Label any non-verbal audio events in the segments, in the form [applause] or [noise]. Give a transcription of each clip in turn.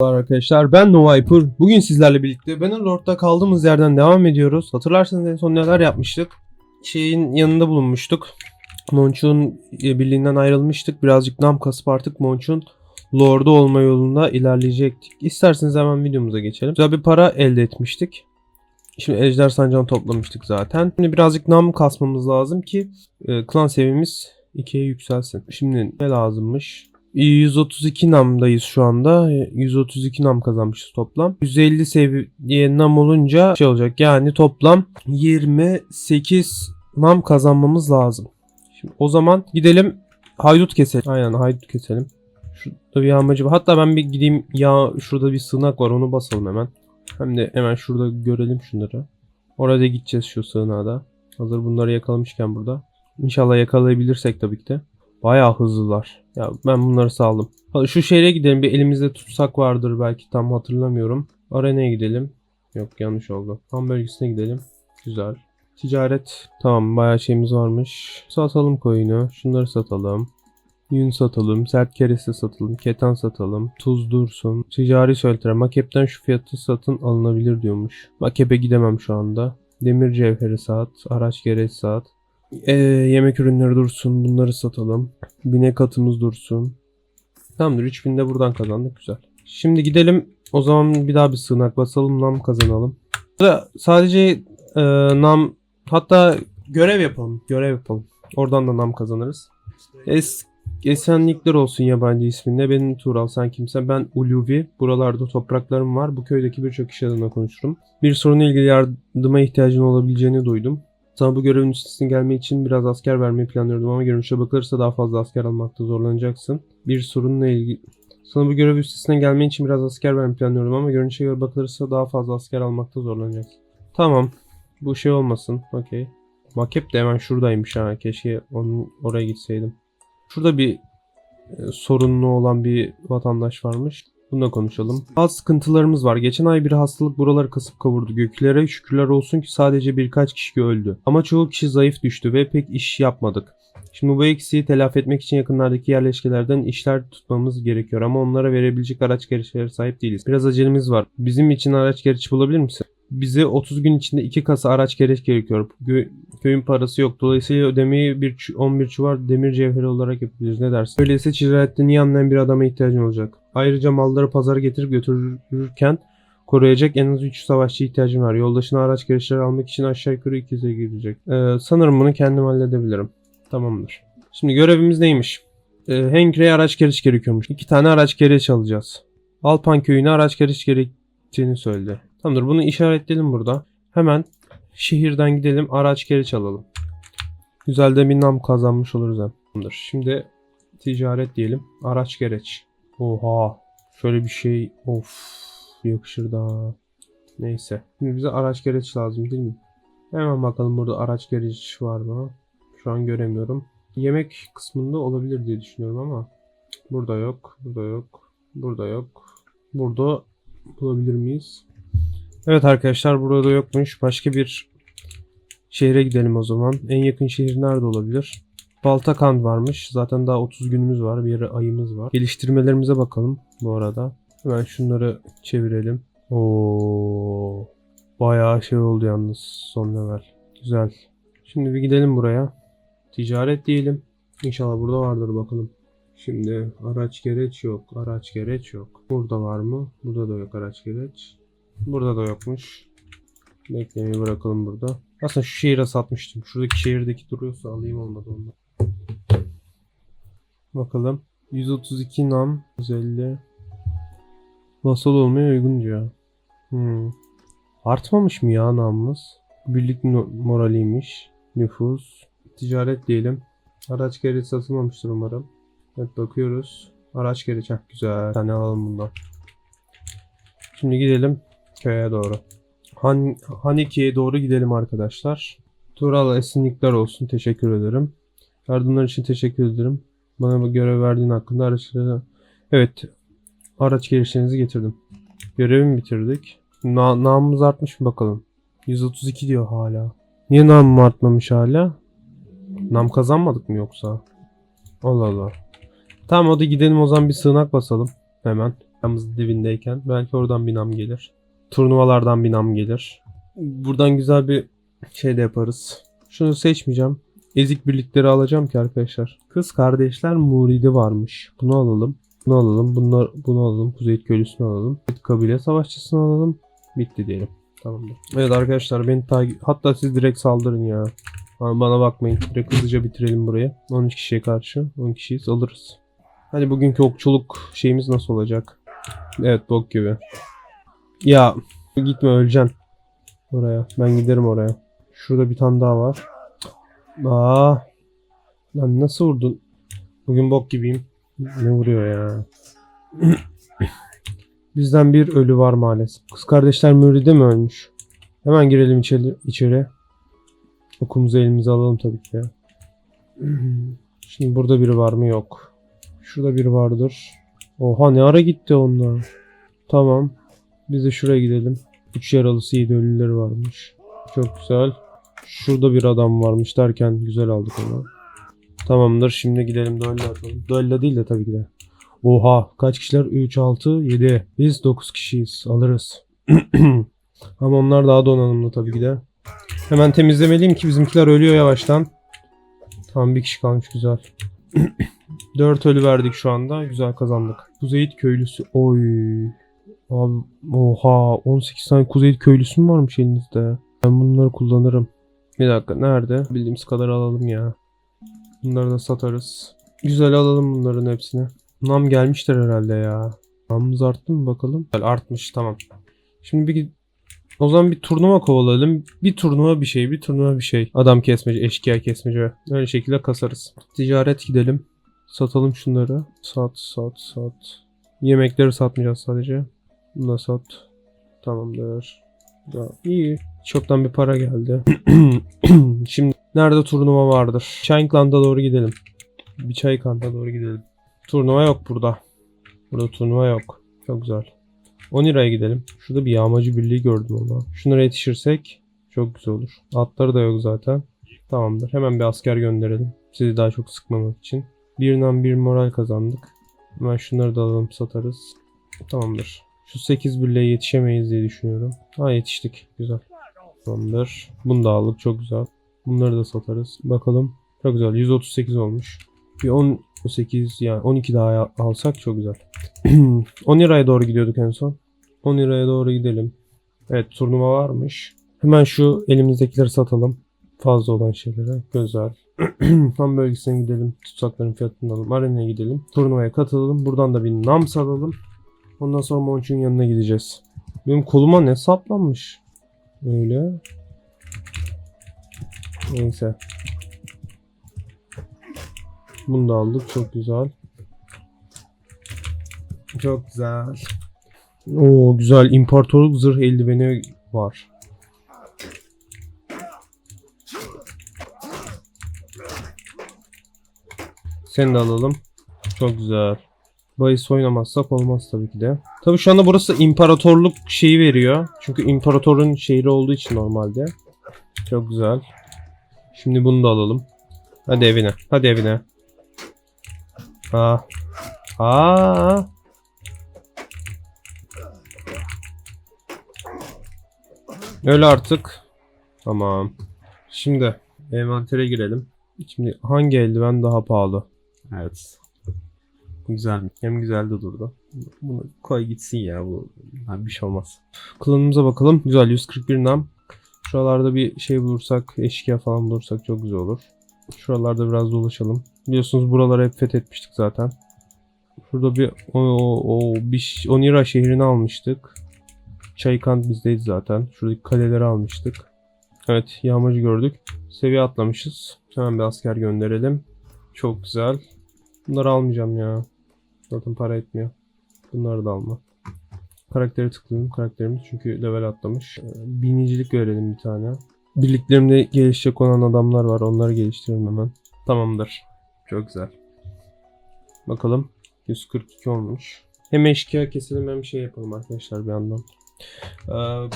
Merhabalar arkadaşlar ben Noviper. Bugün sizlerle birlikte Bannerlord'da kaldığımız yerden devam ediyoruz. Hatırlarsanız en son neler yapmıştık? Şeyin yanında bulunmuştuk. Monçun e, birliğinden ayrılmıştık. Birazcık nam kasıp artık Monçun Lord'u olma yolunda ilerleyecektik. İsterseniz hemen videomuza geçelim. Güzel bir para elde etmiştik. Şimdi Ejder Sancağı'nı toplamıştık zaten. Şimdi birazcık nam kasmamız lazım ki e, klan seviyemiz 2'ye yükselsin. Şimdi ne lazımmış? 132 namdayız şu anda. 132 nam kazanmışız toplam. 150 seviye nam olunca şey olacak. Yani toplam 28 nam kazanmamız lazım. Şimdi o zaman gidelim haydut keselim. Aynen haydut keselim. Şurada bir yağmacı var. Hatta ben bir gideyim ya şurada bir sığınak var onu basalım hemen. Hem de hemen şurada görelim şunları. Orada gideceğiz şu sığınağa da. Hazır bunları yakalamışken burada. İnşallah yakalayabilirsek tabii ki de. Bayağı hızlılar. Ya ben bunları saldım. Ha, Şu şehre gidelim. Bir elimizde tutsak vardır belki tam hatırlamıyorum. Arena'ya gidelim. Yok yanlış oldu. Tam bölgesine gidelim. Güzel. Ticaret. Tamam bayağı şeyimiz varmış. Satalım koyunu. Şunları satalım. Yün satalım. Sert kereste satalım. Ketan satalım. Tuz dursun. Ticari söyletiler. Makepten şu fiyatı satın alınabilir diyormuş. Makep'e gidemem şu anda. Demir cevheri saat. Araç gereç saat. Ee, yemek ürünleri dursun. Bunları satalım. Binek atımız dursun. Tamamdır. 3000 de buradan kazandık. Güzel. Şimdi gidelim. O zaman bir daha bir sığınak basalım. Nam kazanalım. Burada sadece e, nam hatta görev yapalım. Görev yapalım. Oradan da nam kazanırız. Es, esenlikler olsun yabancı isminde. Benim Tural sen kimsen? Ben Uluvi. Buralarda topraklarım var. Bu köydeki birçok kişi adına konuşurum. Bir sorunla ilgili yardıma ihtiyacın olabileceğini duydum. Sana bu görevin üstesinden gelmek için biraz asker vermeyi planlıyordum ama görünüşe bakılırsa daha fazla asker almakta zorlanacaksın. Bir sorunla ilgili... Sana bu görev üstesinden gelmek için biraz asker vermeyi planlıyorum ama görünüşe göre bakılırsa daha fazla asker almakta zorlanacaksın. Tamam. Bu şey olmasın. Okey. Makep de hemen şuradaymış ha. Keşke onun oraya gitseydim. Şurada bir e, sorunlu olan bir vatandaş varmış. Bununla konuşalım. Bazı sıkıntılarımız var. Geçen ay bir hastalık buraları kasıp kavurdu. Göklere şükürler olsun ki sadece birkaç kişi öldü. Ama çoğu kişi zayıf düştü ve pek iş yapmadık. Şimdi bu eksiği telafi etmek için yakınlardaki yerleşkelerden işler tutmamız gerekiyor ama onlara verebilecek araç gereçlere sahip değiliz. Biraz acelemiz var. Bizim için araç gereç bulabilir misin? Bize 30 gün içinde 2 kasa araç gereç gerekiyor. Köyün parası yok. Dolayısıyla ödemeyi bir ç- 11 çuvar demir cevheri olarak yapabiliriz. Ne dersin? Öyleyse ticaretten iyi anlayan bir adama ihtiyacın olacak. Ayrıca malları pazara getirip götürürken koruyacak en az 3 savaşçı ihtiyacım var. Yoldaşına araç gereçleri almak için aşağı yukarı 200'e girecek. Ee, sanırım bunu kendim halledebilirim. Tamamdır. Şimdi görevimiz neymiş? Ee, Henkre'ye araç gereç gerekiyormuş. İki tane araç gereç alacağız. Alpan köyüne araç gereç gerektiğini söyledi. Tamamdır bunu işaretleyelim burada. Hemen şehirden gidelim araç gereç alalım. Güzel de bir nam kazanmış oluruz hem. Tamamdır. Şimdi ticaret diyelim. Araç gereç. Oha. Şöyle bir şey. Of. Yakışır da. Neyse. Şimdi bize araç gereç lazım değil mi? Hemen bakalım burada araç gereç var mı? Şu an göremiyorum. Yemek kısmında olabilir diye düşünüyorum ama burada yok, burada yok, burada yok. Burada bulabilir miyiz? Evet arkadaşlar burada yokmuş. Başka bir şehre gidelim o zaman. En yakın şehir nerede olabilir? Baltakan varmış. Zaten daha 30 günümüz var. Bir ayımız var. Geliştirmelerimize bakalım bu arada. Hemen şunları çevirelim. Oo, bayağı şey oldu yalnız son level. Güzel. Şimdi bir gidelim buraya. Ticaret diyelim. İnşallah burada vardır bakalım. Şimdi araç gereç yok. Araç gereç yok. Burada var mı? Burada da yok araç gereç. Burada da yokmuş. Beklemeyi bırakalım burada. Aslında şu şehire satmıştım. Şuradaki şehirdeki duruyorsa alayım olmadı ondan. Bakalım. 132 nam. 150. Vasal olmaya uygun diyor. Hmm. Artmamış mı ya namımız? Birlik moraliymiş. Nüfus. Ticaret diyelim. Araç gereç satılmamıştır umarım. Evet bakıyoruz. Araç gereç. Heh, güzel. Bir tane alalım bundan. Şimdi gidelim köye doğru. Han Haniki'ye doğru gidelim arkadaşlar. Tural esinlikler olsun. Teşekkür ederim. Yardımlar için teşekkür ederim. Bana bu görev verdiğin hakkında araçları... Evet. Araç gelişlerinizi getirdim. Görevimi bitirdik. Na namımız artmış mı bakalım. 132 diyor hala. Niye namım artmamış hala? Nam kazanmadık mı yoksa? Allah Allah. Tamam hadi gidelim o zaman bir sığınak basalım. Hemen. Yalnız dibindeyken. Belki oradan bir nam gelir. Turnuvalardan bir nam gelir. Buradan güzel bir şey de yaparız. Şunu seçmeyeceğim. Ezik birlikleri alacağım ki arkadaşlar. Kız kardeşler muridi varmış. Bunu alalım. Bunu alalım. Bunlar, bunu alalım. Kuzey köylüsünü alalım. Kabile savaşçısını alalım. Bitti diyelim. Tamamdır. Evet arkadaşlar beni takip... Hatta siz direkt saldırın ya. Bana bakmayın. Direkt hızlıca bitirelim burayı. 13 kişiye karşı. 10 kişiyiz. Alırız. Hadi bugünkü okçuluk şeyimiz nasıl olacak? Evet bok gibi. Ya gitme öleceksin. Oraya. Ben giderim oraya. Şurada bir tane daha var. Aa. Lan nasıl vurdun? Bugün bok gibiyim. Ne vuruyor ya? [clears throat] Bizden bir ölü var maalesef. Kız kardeşler Müride mi ölmüş? Hemen girelim içeri. içeri. Okumuzu elimize alalım tabii ki. ya. [clears throat] Şimdi burada biri var mı? Yok. Şurada biri vardır. Oha ne ara gitti onlar. Tamam. Biz de şuraya gidelim. Üç yaralısı yedi ölüleri varmış. Çok güzel. Şurada bir adam varmış derken güzel aldık onu. Tamamdır şimdi gidelim duello atalım. Duello değil de tabii ki de. Oha kaç kişiler? 3, 6, 7. Biz 9 kişiyiz. Alırız. [clears throat] Ama onlar daha donanımlı tabii ki de. Hemen temizlemeliyim ki bizimkiler ölüyor yavaştan. Tamam bir kişi kalmış güzel. [clears throat] 4 ölü verdik şu anda. Güzel kazandık. Kuzeyit köylüsü. Oy. Abi oha 18 tane Kuzeyit köylüsü mü varmış elinizde? Ben bunları kullanırım. Bir dakika nerede? Bildiğimiz kadar alalım ya. Bunları da satarız. Güzel alalım bunların hepsini. Nam gelmiştir herhalde ya. Namımız arttı mı bakalım? Artmış tamam. Şimdi bir o zaman bir turnuva kovalayalım. Bir turnuva bir şey, bir turnuva bir şey. Adam kesmece, eşkıya kesmece. Öyle şekilde kasarız. Ticaret gidelim. Satalım şunları. Sat, sat, sat. Yemekleri satmayacağız sadece. Bunu da sat. Tamamdır. Ya, iyi. Çoktan bir para geldi. [clears throat] Şimdi nerede turnuva vardır? Shankland'a doğru gidelim. Bir Çaykant'a doğru gidelim. Turnuva yok burada. Burada turnuva yok. Çok güzel. 10 liraya gidelim. Şurada bir yağmacı birliği gördüm ama. Şunlara yetişirsek çok güzel olur. Atları da yok zaten. Tamamdır. Hemen bir asker gönderelim. Sizi daha çok sıkmamak için. Birinden bir moral kazandık. Hemen şunları da alalım satarız. Tamamdır. Şu 8 birliğe yetişemeyiz diye düşünüyorum. Ha yetiştik. Güzel. Tamamdır. Bunu da aldık. Çok güzel. Bunları da satarız. Bakalım. Çok güzel. 138 olmuş. Bir 18 yani 12 daha alsak çok güzel. [clears throat] 10 liraya doğru gidiyorduk en son. 10 liraya doğru gidelim. Evet turnuva varmış. Hemen şu elimizdekileri satalım. Fazla olan şeylere. Güzel. [clears throat] Ham bölgesine gidelim. Tutsakların fiyatını alalım. Arena'ya gidelim. Turnuvaya katılalım. Buradan da bir nam salalım. Ondan sonra Monç'un yanına gideceğiz. Benim koluma ne saplanmış? Öyle. Neyse. Bunu da aldık. Çok güzel. Çok güzel. Oo güzel. İmparatorluk zırh eldiveni var. Seni de alalım. Çok güzel. Bahis oynamazsak olmaz tabii ki de. Tabii şu anda burası imparatorluk şeyi veriyor. Çünkü imparatorun şehri olduğu için normalde. Çok güzel. Şimdi bunu da alalım. Hadi evine. Hadi evine. Aa. Aa. Öyle artık. Tamam. Şimdi envantere girelim. Şimdi hangi eldiven daha pahalı? Evet. Güzel. Hem güzel de durdu. Bunu koy gitsin ya bu. Ha, bir şey olmaz. Klanımıza bakalım. Güzel 141 nam. Şuralarda bir şey bulursak, eşkıya falan bulursak çok güzel olur. Şuralarda biraz dolaşalım. Biliyorsunuz buraları hep fethetmiştik zaten. Şurada bir o, o, o bir Onira şehrini almıştık. Çaykant bizdeydi zaten. Şuradaki kaleleri almıştık. Evet yağmacı gördük. Seviye atlamışız. Hemen bir asker gönderelim. Çok güzel. Bunları almayacağım ya. Zaten para etmiyor. Bunları da alma. Karakteri tıklayalım karakterimiz çünkü level atlamış. Ee, Binicilik görelim bir tane. Birliklerimde gelişecek olan adamlar var. Onları geliştirelim hemen. Tamamdır. Çok güzel. Bakalım. 142 olmuş. Hem eşkıya keselim hem şey yapalım arkadaşlar bir yandan. Ee,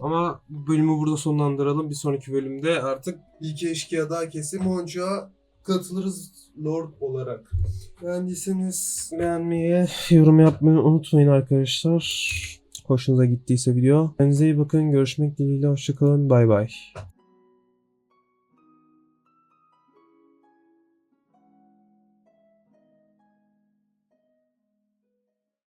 ama bölümü burada sonlandıralım. Bir sonraki bölümde artık İki eşkıya daha kesim Monca katılırız Lord olarak. Beğendiyseniz beğenmeyi, yorum yapmayı unutmayın arkadaşlar. Hoşunuza gittiyse video. Kendinize iyi bakın. Görüşmek dileğiyle. Hoşçakalın. Bay bay.